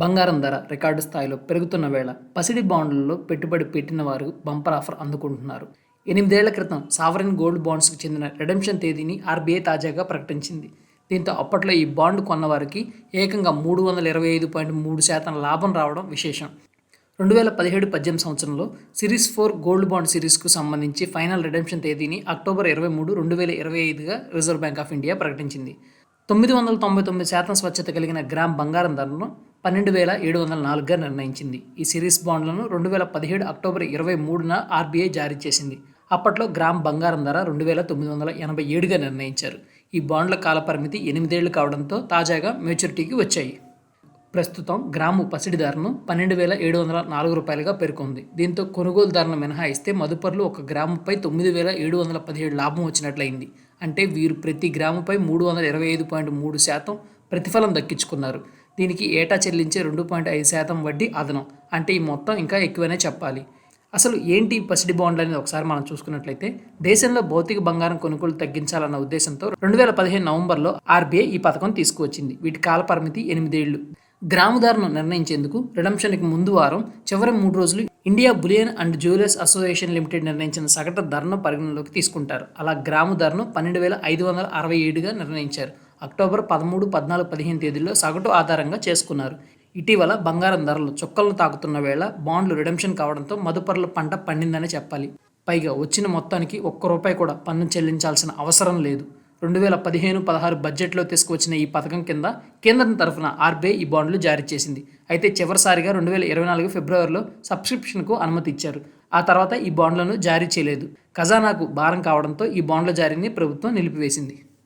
బంగారం ధర రికార్డు స్థాయిలో పెరుగుతున్న వేళ పసిడి బాండ్లలో పెట్టుబడి పెట్టిన వారు బంపర్ ఆఫర్ అందుకుంటున్నారు. ఎనిమిదేళ్ళ క్రితం సావరిన్ గోల్డ్ బాండ్స్కు చెందిన రిడెంప్షన్ తేదీని ఆర్బీఐ తాజాగా ప్రకటించింది. దీంతో అప్పట్లో ఈ బాండ్ కొన్నవారికి ఏకంగా మూడు వందల ఇరవై ఐదు పాయింట్ మూడు శాతం లాభం రావడం విశేషం. రెండు వేల పదిహేడు పద్దెనిమిది సంవత్సరంలో సిరీస్ ఫోర్ గోల్డ్ బాండ్ సిరీస్కు సంబంధించి ఫైనల్ రిడెంప్షన్ తేదీని అక్టోబర్ ఇరవై మూడు రెండు వేల ఇరవై ఐదుగా రిజర్వ్ బ్యాంక్ ఆఫ్ ఇండియా ప్రకటించింది. తొమ్మిది వందల తొంభై తొమ్మిది శాతం స్వచ్ఛత కలిగిన గ్రామ్ బంగారం ధరను పన్నెండు వేల ఏడు వందల నాలుగుగా నిర్ణయించింది. ఈ సిరీస్ బాండ్లను రెండు వేల పదిహేడు అక్టోబర్ ఇరవై మూడున ఆర్బీఐ జారీ చేసింది. అప్పట్లో గ్రామ్ బంగారం ధర రెండు వేల తొమ్మిది వందల ఎనభై ఏడుగా నిర్ణయించారు. ఈ బాండ్ల కాలపరిమితి ఎనిమిదేళ్ళు కావడంతో తాజాగా మెచ్యూరిటీకి వచ్చాయి. ప్రస్తుతం గ్రాము పసిడి ధరను పన్నెండు వేల ఏడు వందల నాలుగు రూపాయలుగా పేర్కొంది. దీంతో కొనుగోలు ధరను మినహాయిస్తే మదుపర్లు ఒక గ్రాముపై తొమ్మిది వేల ఏడు వందల పదిహేడు లాభం వచ్చినట్లయింది. అంటే వీరు ప్రతి గ్రాముపై మూడు వందల ఇరవై ఐదు పాయింట్ మూడు శాతం ప్రతిఫలం దక్కించుకున్నారు. దీనికి ఏటా చెల్లించే రెండు పాయింట్ ఐదు శాతం వడ్డీ అదనం. అంటే ఈ మొత్తం ఇంకా ఎక్కువనే చెప్పాలి. అసలు ఏంటి పసిడి బాండ్లు అనేది ఒకసారి మనం చూసుకున్నట్లయితే దేశంలో భౌతిక బంగారం కొనుగోలు తగ్గించాలన్న ఉద్దేశంతో రెండు వేల పదిహేను నవంబర్లో ఆర్బీఐ ఈ పథకం తీసుకువచ్చింది. వీటి కాల పరిమితి ఎనిమిదేళ్ళు గ్రాముదారును నిర్ణయించేందుకు రిడమ్షన్కి ముందు వారం చివరి మూడు రోజులు India bullion and jewellers association limited నిర్ణయించిన సగటు ధరను పరిగణలోకి తీసుకుంటారు. అలా గ్రాము ధరను పన్నెండు వేల ఐదు వందల అరవై ఏడుగా నిర్ణయించారు. అక్టోబర్ పదమూడు పద్నాలుగు పదిహేను తేదీల్లో సగటు ఆధారంగా చేసుకున్నారు. ఇటీవల బంగారం ధరలు చుక్కలను తాకుతున్న వేళ బాండ్లు రిడెంప్షన్ కావడంతో మదుపర్ల పంట పండిందనే చెప్పాలి. పైగా వచ్చిన మొత్తానికి ఒక్క రూపాయి కూడా పన్ను చెల్లించాల్సిన అవసరం లేదు. రెండు వేల పదిహేను పదహారు బడ్జెట్లో తీసుకువచ్చిన ఈ పథకం కింద కేంద్రం తరఫున ఆర్బీఐ ఈ బాండ్లు జారీ చేసింది. అయితే చివరిసారిగా రెండు వేల ఇరవై నాలుగు ఫిబ్రవరిలో సబ్స్క్రిప్షన్కు అనుమతి ఇచ్చారు. ఆ తర్వాత ఈ బాండ్లను జారీ చేయలేదు. ఖజానాకు భారం కావడంతో ఈ బాండ్ల జారీని ప్రభుత్వం నిలిపివేసింది.